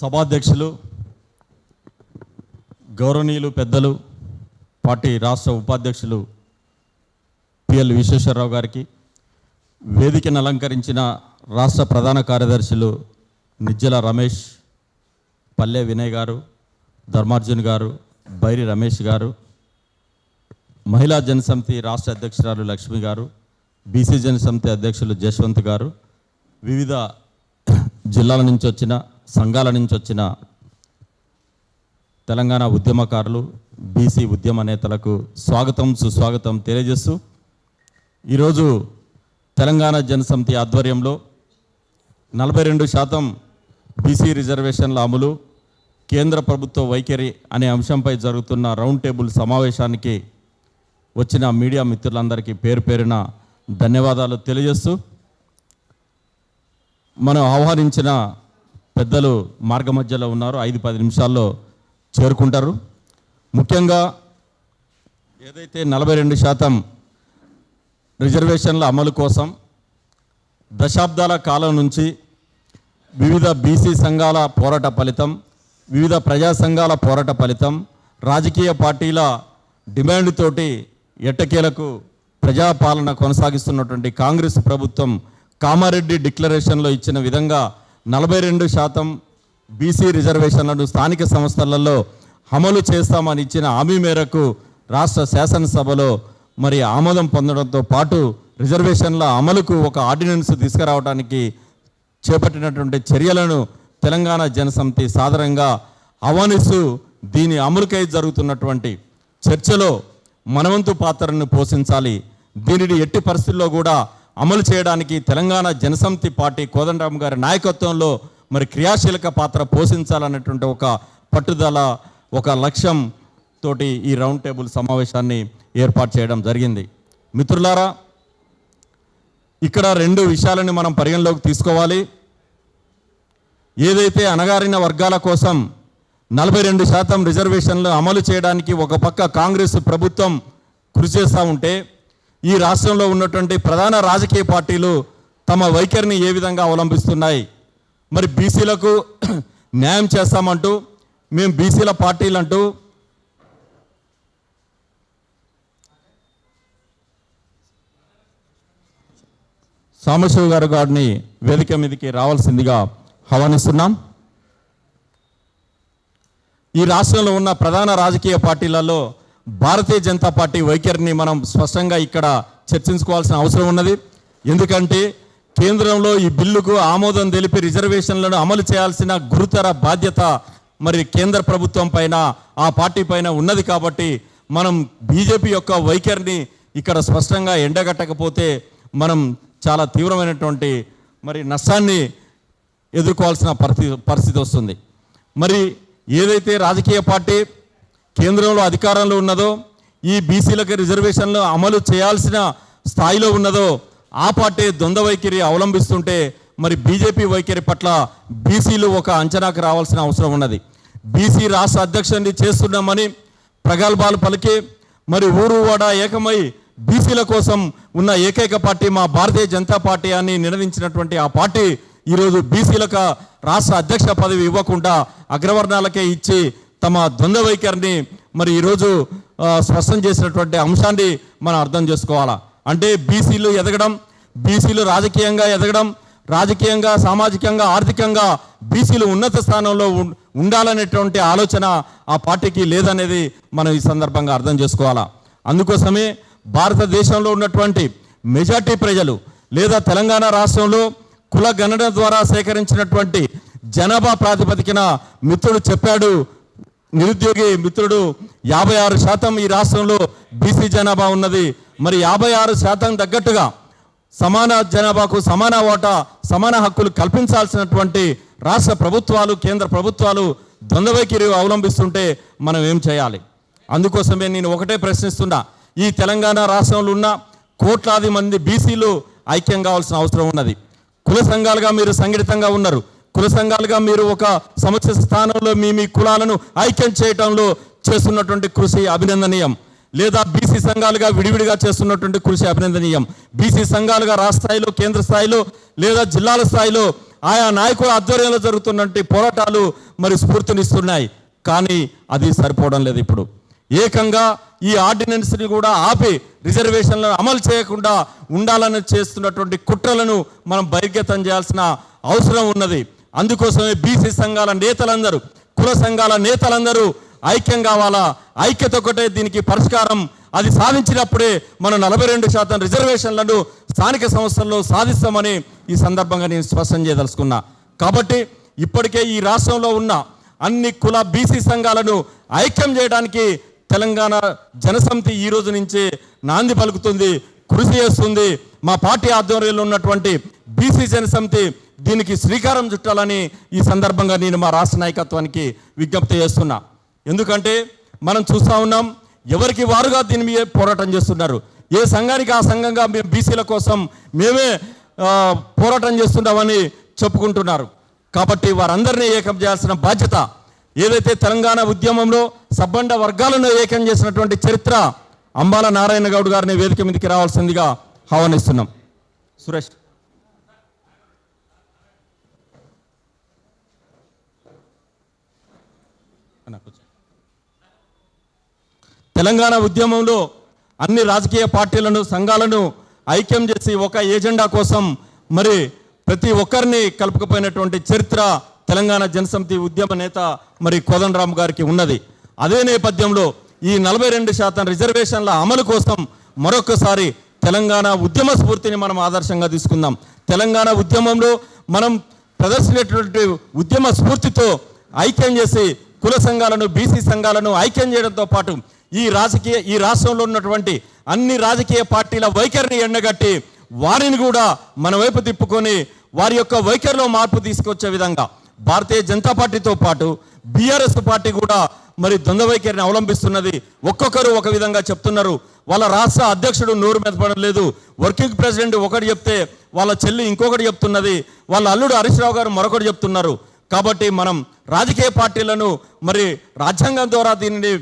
సభాధ్యక్షులు గౌరవనీయులు పెద్దలు పార్టీ రాష్ట్ర ఉపాధ్యక్షులు పిఎల్ విశ్వేశ్వరరావు గారికి వేదికను అలంకరించిన రాష్ట్ర ప్రధాన కార్యదర్శులు నిజ్జల రమేష్ పల్లె వినయ్ గారు ధర్మార్జున్ గారు బైరి రమేష్ గారు మహిళా జనసమితి రాష్ట్ర అధ్యక్షురాలు లక్ష్మి గారు బీసీ జనసమితి అధ్యక్షులు జశ్వంత్ గారు వివిధ జిల్లాల నుంచి వచ్చిన సంఘాల నుంచి వచ్చిన తెలంగాణ ఉద్యమకారులు బీసీ ఉద్యమ నేతలకు స్వాగతం సుస్వాగతం తెలియజేస్తూ ఈరోజు తెలంగాణ జనసమితి ఆధ్వర్యంలో నలభై రెండు శాతం బీసీ రిజర్వేషన్ల అమలు కేంద్ర ప్రభుత్వ వైఖరి అనే అంశంపై జరుగుతున్న రౌండ్ టేబుల్ సమావేశానికి వచ్చిన మీడియా మిత్రులందరికీ పేరు పేరున ధన్యవాదాలు తెలియజేస్తూ మనం ఆహ్వానించిన పెద్దలు మార్గ మధ్యలో ఉన్నారు ఐదు పది నిమిషాల్లో చేరుకుంటారు. ముఖ్యంగా ఏదైతే నలభై రెండు శాతం రిజర్వేషన్ల అమలు కోసం దశాబ్దాల కాలం నుంచి వివిధ బీసీ సంఘాల పోరాట ఫలితం వివిధ ప్రజా సంఘాల పోరాట ఫలితం రాజకీయ పార్టీల డిమాండ్ తోటి ఎట్టకేలకు ప్రజాపాలన కొనసాగిస్తున్నటువంటి కాంగ్రెస్ ప్రభుత్వం కామారెడ్డి డిక్లరేషన్లో ఇచ్చిన విధంగా నలభై రెండు శాతం బీసీ రిజర్వేషన్లను స్థానిక సంస్థలలో అమలు చేస్తామని ఇచ్చిన హామీ మేరకు రాష్ట్ర శాసనసభలో మరి ఆమోదం పొందడంతో పాటు రిజర్వేషన్ల అమలుకు ఒక ఆర్డినెన్స్ తీసుకురావడానికి చేపట్టినటువంటి చర్యలను తెలంగాణ జనసమితి సాధారణంగా ఆహ్వానిస్తూ దీని అమలుకై జరుగుతున్నటువంటి చర్చలో మనవంతు పాత్రను పోషించాలి. దీనిని ఎట్టి పరిస్థితుల్లో కూడా అమలు చేయడానికి తెలంగాణ జనసమితి పార్టీ కోదండరామ్ గారి నాయకత్వంలో మరి క్రియాశీలక పాత్ర పోషించాలన్నటువంటి ఒక పట్టుదల ఒక లక్ష్యం తోటి ఈ రౌండ్ టేబుల్ సమావేశాన్ని ఏర్పాటు చేయడం జరిగింది. మిత్రులారా ఇక్కడ రెండు విషయాలని మనం పరిగణలోకి తీసుకోవాలి. ఏదైతే అణగారిన వర్గాల కోసం నలభై రెండు శాతం రిజర్వేషన్లు అమలు చేయడానికి ఒక పక్క కాంగ్రెస్ ప్రభుత్వం కృషి చేస్తూ ఉంటే ఈ రాష్ట్రంలో ఉన్నటువంటి ప్రధాన రాజకీయ పార్టీలు తమ వైఖరిని ఏ విధంగా అవలంబిస్తున్నాయి? మరి బీసీలకు న్యాయం చేస్తామంటూ మేము బీసీల పార్టీలు అంటూ సాంబశివ గారు గారిని వేదిక మీదకి రావాల్సిందిగా ఆహ్వానిస్తున్నాం. ఈ రాష్ట్రంలో ఉన్న ప్రధాన రాజకీయ పార్టీలలో భారతీయ జనతా పార్టీ వైఖరిని మనం స్పష్టంగా ఇక్కడ చర్చించుకోవాల్సిన అవసరం ఉన్నది. ఎందుకంటే కేంద్రంలో ఈ బిల్లుకు ఆమోదం తెలిపి రిజర్వేషన్లను అమలు చేయాల్సిన గురుతర బాధ్యత మరి కేంద్ర ప్రభుత్వం పైన ఆ పార్టీ పైన ఉన్నది కాబట్టి మనం బీజేపీ యొక్క వైఖరిని ఇక్కడ స్పష్టంగా ఎండగట్టకపోతే మనం చాలా తీవ్రమైనటువంటి మరి నష్టాన్ని ఎదుర్కోవాల్సిన పరిస్థితి పరిస్థితి వస్తుంది. మరి ఏదైతే రాజకీయ పార్టీ కేంద్రంలో అధికారంలో ఉన్నదో ఈ బీసీలకు రిజర్వేషన్లు అమలు చేయాల్సిన స్థాయిలో ఉన్నదో ఆ పార్టీ ద్వంద్వ వైఖరి అవలంబిస్తుంటే మరి బీజేపీ వైఖరి పట్ల బీసీలు ఒక అంచనాకు రావాల్సిన అవసరం ఉన్నది. బీసీ రాష్ట్ర అధ్యక్షుడిని చేస్తున్నామని ప్రగల్భాలు పలికి మరి ఊరు వాడ ఏకమై బీసీల కోసం ఉన్న ఏకైక పార్టీ మా భారతీయ జనతా పార్టీ అని నిర్ణయించినటువంటి ఆ పార్టీ ఈరోజు బీసీలకు రాష్ట్ర అధ్యక్ష పదవి ఇవ్వకుండా అగ్రవర్ణాలకే ఇచ్చి తమ ద్వంద్వ వైఖరిని మరి ఈరోజు స్పష్టం చేసినటువంటి అంశాన్ని మనం అర్థం చేసుకోవాలా? అంటే బీసీలు ఎదగడం బీసీలు రాజకీయంగా ఎదగడం రాజకీయంగా సామాజికంగా ఆర్థికంగా బీసీలు ఉన్నత స్థానంలో ఉండాలనేటువంటి ఆలోచన ఆ పార్టీకి లేదనేది మనం ఈ సందర్భంగా అర్థం చేసుకోవాలా? అందుకోసమే భారతదేశంలో ఉన్నటువంటి మెజార్టీ ప్రజలు లేదా తెలంగాణ రాష్ట్రంలో కుల గణన ద్వారా సేకరించినటువంటి జనాభా ప్రాతిపదికన మిత్రుడు చెప్పాడు నిరుద్యోగి మిత్రుడు యాభై ఆరు శాతం ఈ రాష్ట్రంలో బీసీ జనాభా ఉన్నది. మరి యాభై ఆరు శాతం తగ్గట్టుగా సమాన జనాభాకు సమాన ఓటా సమాన హక్కులు కల్పించాల్సినటువంటి రాష్ట్ర ప్రభుత్వాలు కేంద్ర ప్రభుత్వాలు ద్వంద్వ అవలంబిస్తుంటే మనం ఏం చేయాలి? అందుకోసమే నేను ఒకటే ప్రశ్నిస్తున్నా. ఈ తెలంగాణ రాష్ట్రంలో ఉన్న కోట్లాది మంది బీసీలు ఐక్యం కావాల్సిన అవసరం ఉన్నది. కుల సంఘాలుగా మీరు సంఘటితంగా ఉన్నారు. కుల సంఘాలుగా మీరు ఒక సమస్య స్థానంలో మీ మీ కులాలను ఐక్యం చేయటంలో చేస్తున్నటువంటి కృషి అభినందనీయం. లేదా బీసీ సంఘాలుగా విడివిడిగా చేస్తున్నటువంటి కృషి అభినందనీయం. బీసీ సంఘాలుగా రాష్ట్ర స్థాయిలో కేంద్ర స్థాయిలో లేదా జిల్లాల స్థాయిలో ఆయా నాయకుల ఆధ్వర్యంలో జరుగుతున్నటువంటి పోరాటాలు మరి స్ఫూర్తినిస్తున్నాయి. కానీ అది సరిపోవడం లేదు ఇప్పుడు. ఏకంగా ఈ ఆర్డినెన్స్ని కూడా ఆపి రిజర్వేషన్లను అమలు చేయకుండా ఉండాలని చేస్తున్నటువంటి కుట్రలను మనం బహిర్గతం చేయాల్సిన అవసరం ఉన్నది. అందుకోసమే బీసీ సంఘాల నేతలందరూ కుల సంఘాల నేతలందరూ ఐక్యం కావాలా? ఐక్యత ఒకటే దీనికి పరిష్కారం. అది సాధించినప్పుడే మనం నలభై రెండు శాతం రిజర్వేషన్లను స్థానిక సంస్థల్లో సాధిస్తామని ఈ సందర్భంగా నేను స్పష్టం చేయదలుచుకున్నా. కాబట్టి ఇప్పటికే ఈ రాష్ట్రంలో ఉన్న అన్ని కుల బీసీ సంఘాలను ఐక్యం చేయడానికి తెలంగాణ జనసమితి ఈ రోజు నుంచి నాంది పలుకుతుంది కృషి చేస్తుంది. మా పార్టీ ఆధ్వర్యంలో ఉన్నటువంటి బీసీ జనసమితి దీనికి శ్రీకారం చుట్టాలని ఈ సందర్భంగా నేను మా రాష్ట్ర నాయకత్వానికి విజ్ఞప్తి చేస్తున్నా. ఎందుకంటే మనం చూస్తూ ఉన్నాం ఎవరికి వారుగా దీని మీద పోరాటం చేస్తున్నారు? ఏ సంఘానికి ఆ సంఘంగా మేము బీసీల కోసం మేమే పోరాటం చేస్తున్నామని చెప్పుకుంటున్నారు. కాబట్టి వారందరినీ ఏకం చేయాల్సిన బాధ్యత ఏదైతే తెలంగాణ ఉద్యమంలో సబ్బండ వర్గాలను ఏకం చేసినటువంటి చరిత్ర అంబాల నారాయణ గౌడ్ గారిని వేదిక మీదకి రావాల్సిందిగా ఆహ్వానిస్తున్నాం. సురేష్. తెలంగాణ ఉద్యమంలో అన్ని రాజకీయ పార్టీలను సంఘాలను ఐక్యం చేసి ఒక ఏజెండా కోసం మరి ప్రతి ఒక్కరిని కలుపుకుపోయినటువంటి చరిత్ర తెలంగాణ జనసమితి ఉద్యమ నేత మరి కోదండరామ్ గారికి ఉన్నది. అదే నేపథ్యంలో ఈ నలభై రెండు శాతం రిజర్వేషన్ల అమలు కోసం మరొకసారి తెలంగాణ ఉద్యమ స్ఫూర్తిని మనం ఆదర్శంగా తీసుకుందాం. తెలంగాణ ఉద్యమంలో మనం ప్రదర్శించినటువంటి ఉద్యమ స్ఫూర్తితో ఐక్యం చేసి కుల సంఘాలను బీసీ సంఘాలను ఐక్యం చేయడంతో పాటు ఈ రాజకీయ ఈ రాష్ట్రంలో ఉన్నటువంటి అన్ని రాజకీయ పార్టీల వైఖరిని ఎండగట్టి వారిని కూడా మన వైపు తిప్పుకొని వారి యొక్క వైఖరిలో మార్పు తీసుకొచ్చే విధంగా భారతీయ జనతా పార్టీతో పాటు బీఆర్ఎస్ పార్టీ కూడా మరి ద్వంద్వ వైఖరిని అవలంబిస్తున్నది ఒక్కొక్కరు ఒక విధంగా చెప్తున్నారు. వాళ్ళ రాష్ట్ర అధ్యక్షుడు నోరు మెదపడం లేదు వర్కింగ్ ప్రెసిడెంట్ ఒకటి చెప్తే వాళ్ళ చెల్లి ఇంకొకటి చెప్తున్నది. వాళ్ళ అల్లుడు హరీష్ రావు గారు మరొకటి చెప్తున్నారు. కాబట్టి మనం రాజకీయ పార్టీలను మరి రాజ్యాంగం ద్వారా దీనిని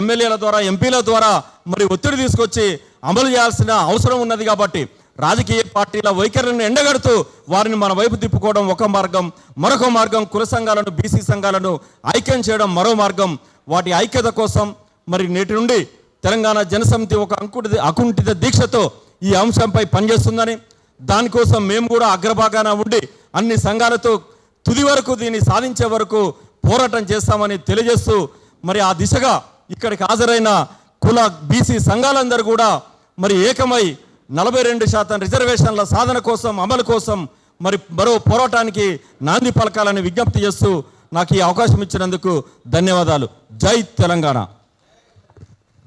ఎమ్మెల్యేల ద్వారా ఎంపీల ద్వారా మరి ఒత్తిడి తీసుకొచ్చి అమలు చేయాల్సిన అవసరం ఉన్నది కాబట్టి రాజకీయ పార్టీల వైఖరులను ఎండగడుతూ వారిని మన వైపు తిప్పుకోవడం ఒక మార్గం. మరొక మార్గం కుల సంఘాలను బీసీ సంఘాలను ఐక్యం చేయడం మరో మార్గం. వాటి ఐక్యత కోసం మరి నేటి నుండి తెలంగాణ జనసమితి ఒక అంకుటిత అకుంఠిత దీక్షతో ఈ అంశంపై పనిచేస్తుందని దానికోసం మేము కూడా అగ్రభాగాన ఉండి అన్ని సంఘాలతో తుది వరకు దీన్ని సాధించే వరకు పోరాటం చేస్తామని తెలియజేస్తూ మరి ఆ దిశగా ఇక్కడికి హాజరైన కుల బీసీ సంఘాలందరూ కూడా మరి ఏకమై నలభై రెండు శాతం రిజర్వేషన్ల సాధన కోసం అమలు కోసం మరి మరో పోరాటానికి నాంది పలకాలని విజ్ఞప్తి చేస్తూ నాకు ఈ అవకాశం ఇచ్చినందుకు ధన్యవాదాలు. జై తెలంగాణ.